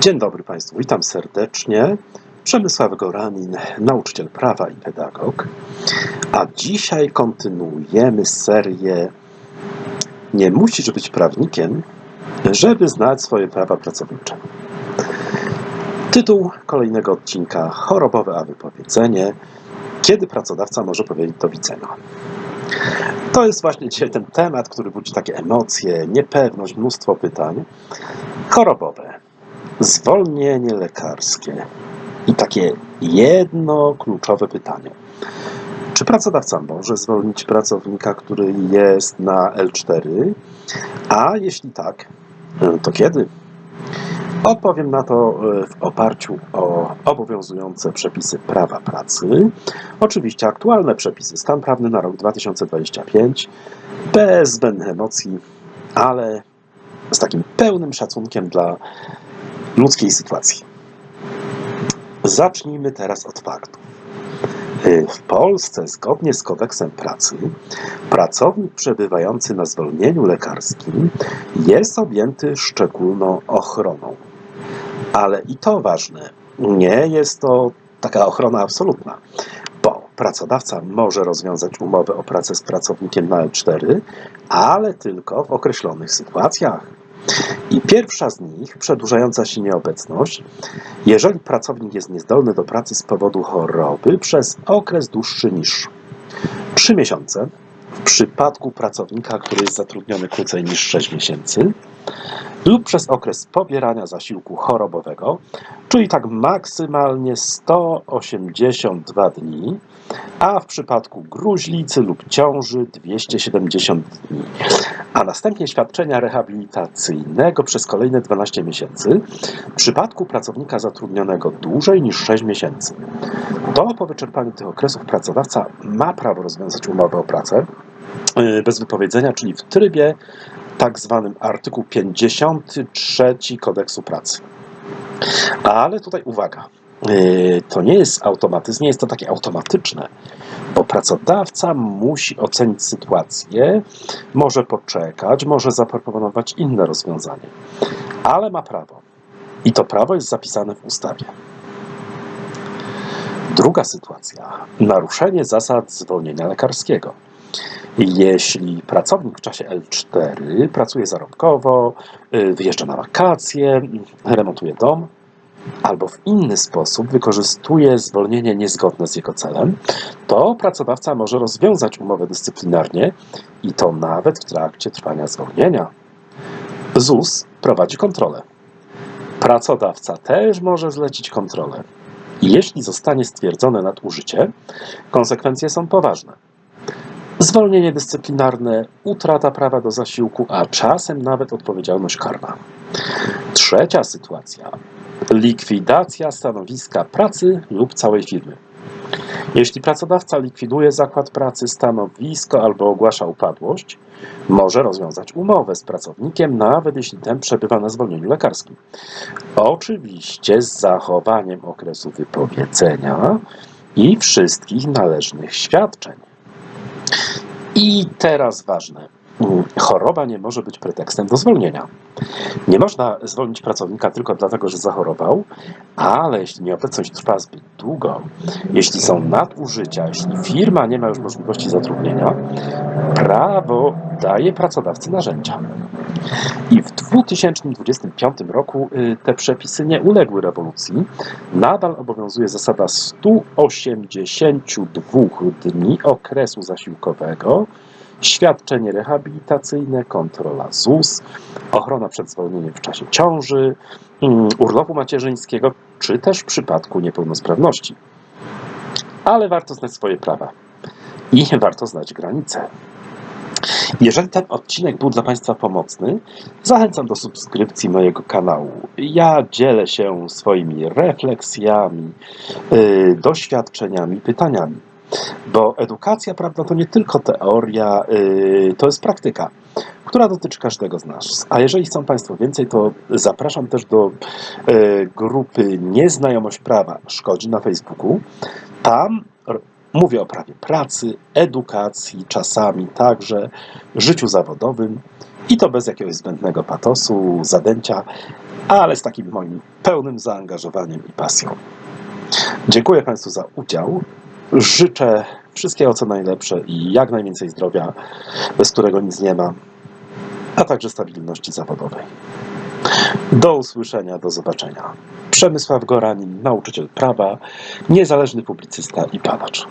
Dzień dobry Państwu, witam serdecznie. Przemysław Goranin, nauczyciel prawa i pedagog. A dzisiaj kontynuujemy serię Nie musisz być prawnikiem, żeby znać swoje prawa pracownicze. Tytuł kolejnego odcinka Chorobowe a wypowiedzenie. Kiedy pracodawca może powiedzieć do widzenia? To jest właśnie dzisiaj ten temat, który budzi takie emocje, niepewność, mnóstwo pytań. Chorobowe. Zwolnienie lekarskie. I takie jedno kluczowe pytanie. Czy pracodawca może zwolnić pracownika, który jest na L4? A jeśli tak, to kiedy? Odpowiem na to e, w oparciu o obowiązujące przepisy prawa pracy. Oczywiście aktualne przepisy, stan prawny na rok 2025, bez zbędnych emocji, ale z takim pełnym szacunkiem dla ludzkiej sytuacji. Zacznijmy teraz od faktów. Y, W Polsce, zgodnie z kodeksem pracy, pracownik przebywający na zwolnieniu lekarskim jest objęty szczególną ochroną. Ale i to ważne, nie jest to taka ochrona absolutna, bo pracodawca może rozwiązać umowę o pracę z pracownikiem na L4, ale tylko w określonych sytuacjach. I pierwsza z nich, przedłużająca się nieobecność, jeżeli pracownik jest niezdolny do pracy z powodu choroby przez okres dłuższy niż 3 miesiące, w przypadku pracownika, który jest zatrudniony krócej niż 6 miesięcy, lub przez okres pobierania zasiłku chorobowego, czyli tak maksymalnie 182 dni, a w przypadku gruźlicy lub ciąży 270 dni, a następnie świadczenia rehabilitacyjnego przez kolejne 12 miesięcy w przypadku pracownika zatrudnionego dłużej niż 6 miesięcy. To po wyczerpaniu tych okresów pracodawca ma prawo rozwiązać umowę o pracę bez wypowiedzenia, czyli w trybie tak zwanym artykuł 53 kodeksu pracy. Ale tutaj uwaga, yy, to nie jest automatyzm, nie jest to takie automatyczne, bo pracodawca musi ocenić sytuację, może poczekać, może zaproponować inne rozwiązanie, ale ma prawo. I to prawo jest zapisane w ustawie. Druga sytuacja. Naruszenie zasad zwolnienia lekarskiego. Jeśli pracownik w czasie L4 pracuje zarobkowo, y, wyjeżdża na wakacje, remontuje dom, albo w inny sposób wykorzystuje zwolnienie niezgodne z jego celem, to pracodawca może rozwiązać umowę dyscyplinarnie i to nawet w trakcie trwania zwolnienia. ZUS prowadzi kontrolę. Pracodawca też może zlecić kontrolę. Jeśli zostanie stwierdzone nadużycie, konsekwencje są poważne. Zwolnienie dyscyplinarne, utrata prawa do zasiłku, a czasem nawet odpowiedzialność karna. Trzecia sytuacja. Likwidacja stanowiska pracy lub całej firmy. Jeśli pracodawca likwiduje zakład pracy, stanowisko albo ogłasza upadłość, może rozwiązać umowę z pracownikiem, nawet jeśli ten przebywa na zwolnieniu lekarskim. Oczywiście z zachowaniem okresu wypowiedzenia i wszystkich należnych świadczeń. I teraz ważne. Choroba nie może być pretekstem do zwolnienia. Nie można zwolnić pracownika tylko dlatego, że zachorował, ale jeśli nieobecność trwa zbyt długo, jeśli są nadużycia, jeśli firma nie ma już możliwości zatrudnienia, prawo daje pracodawcy narzędzia. I w 2025 roku y, te przepisy nie uległy rewolucji. Nadal obowiązuje zasada 182 dni okresu zasiłkowego, świadczenie rehabilitacyjne, kontrola ZUS, ochrona przed zwolnieniem w czasie ciąży, mm, urlopu macierzyńskiego, czy też w przypadku niepełnosprawności. Ale warto znać swoje prawa i warto znać granice. Jeżeli ten odcinek był dla Państwa pomocny, zachęcam do subskrypcji mojego kanału. Ja dzielę się swoimi refleksjami, yy, doświadczeniami, pytaniami. Bo edukacja, prawda, to nie tylko teoria, yy, to jest praktyka, która dotyczy każdego z nas. A jeżeli chcą Państwo więcej, to zapraszam też do yy, grupy Nieznajomość Prawa Szkodzi na Facebooku. Tam mówię o prawie pracy, edukacji, czasami także życiu zawodowym I to bez jakiegoś zbędnego patosu, zadęcia, ale z takim moim pełnym zaangażowaniem i pasją. Dziękuję Państwu za udział. Życzę wszystkiego co najlepsze i jak najwięcej zdrowia, bez którego nic nie ma, a także stabilności zawodowej. Do usłyszenia, do zobaczenia. Przemysław Goranin, nauczyciel prawa, niezależny publicysta i badacz.